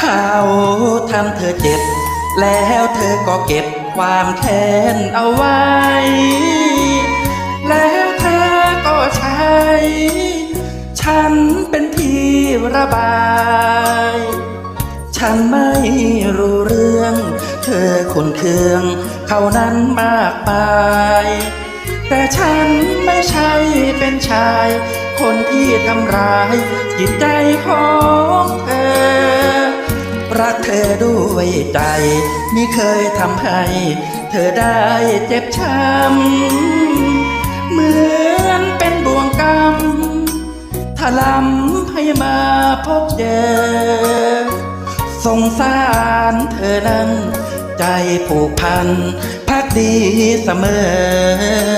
เขาทำเธอเจ็บ แล้วเธอก็เก็บความแค้นเอาไว้ แล้วเธอก็ใช้ ฉันเป็นที่ระบาย ฉันไม่รู้เรื่อง เธอคนเคือง เขานั้นมากมายแต่ฉันไม่ใช่เป็นชาย คนที่ทำร้ายจิตใจของเธอ รักเธอด้วยใจไม่เคยทำให้ เธอได้เจ็บช้ำเหมือนเป็นบ่วงกรรมถลำให้มาพบเจอสงสารเธอนั้น ใจผูกพันพักดีเสมอ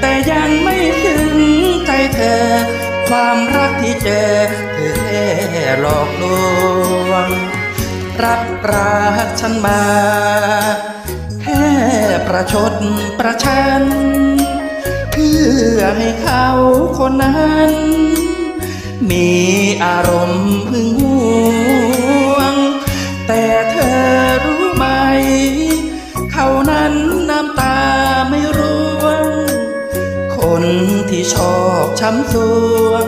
แต่ยังไม่ถึงใจเธอ ความรักที่เจอเธอแค่หลอกลวง รักรักฉันมา แค่ประชดประชัน เพื่อให้เขาคนนั้น มีอารมณ์หึงหวง แต่เธอรู้ไหม เขานั้นน้ำตาไม่ร่วง คนที่ชอบช้ำสวง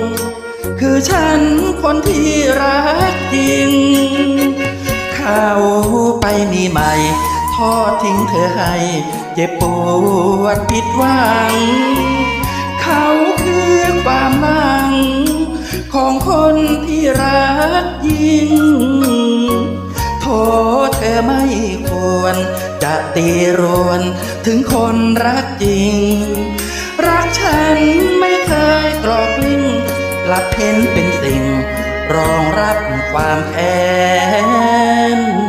คือฉันคนที่รักจริง เขาไปมีใหม่ ทอดทิ้งเธอให้ เจ็บปวดผิดหวัง เขาคือความหวัง ของคนที่รักยิ่ง โทษเธอไม่ควร จะตีรวนถึงคนรักจริง รักฉันไม่เคยกรอกลิ้งกลับเพ้นเป็น รองรับความแค้น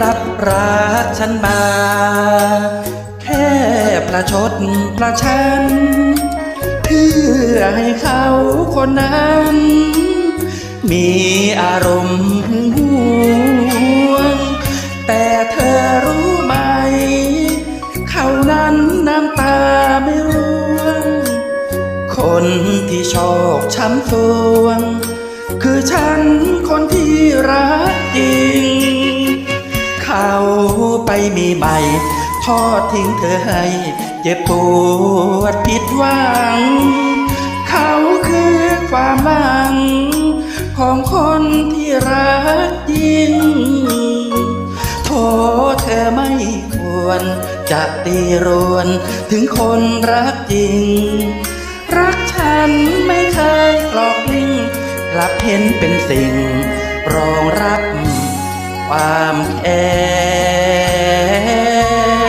รับรักฉันมา แค่ประชดประชัน เพื่อให้เขาคนนั้น มีอารมณ์หึงหวง แต่เธอรู้ไหม เขานั้นน้ำตาไม่ร่วง คนที่ชอบช้ำสวง คือฉันคนที่รักจริง ไปมีใหม่ทอดทิ้งเธอให้ เจ็บปวดผิดหวัง เขาคือความหลัง ของคนที่รักจริงโทษเธอไม่ควร จะตีรวนถึงคนรักจริง รักฉันไม่เคยกลอกลิ้งกลับเห็นเป็นสิ่ง รองรับ ความแค้น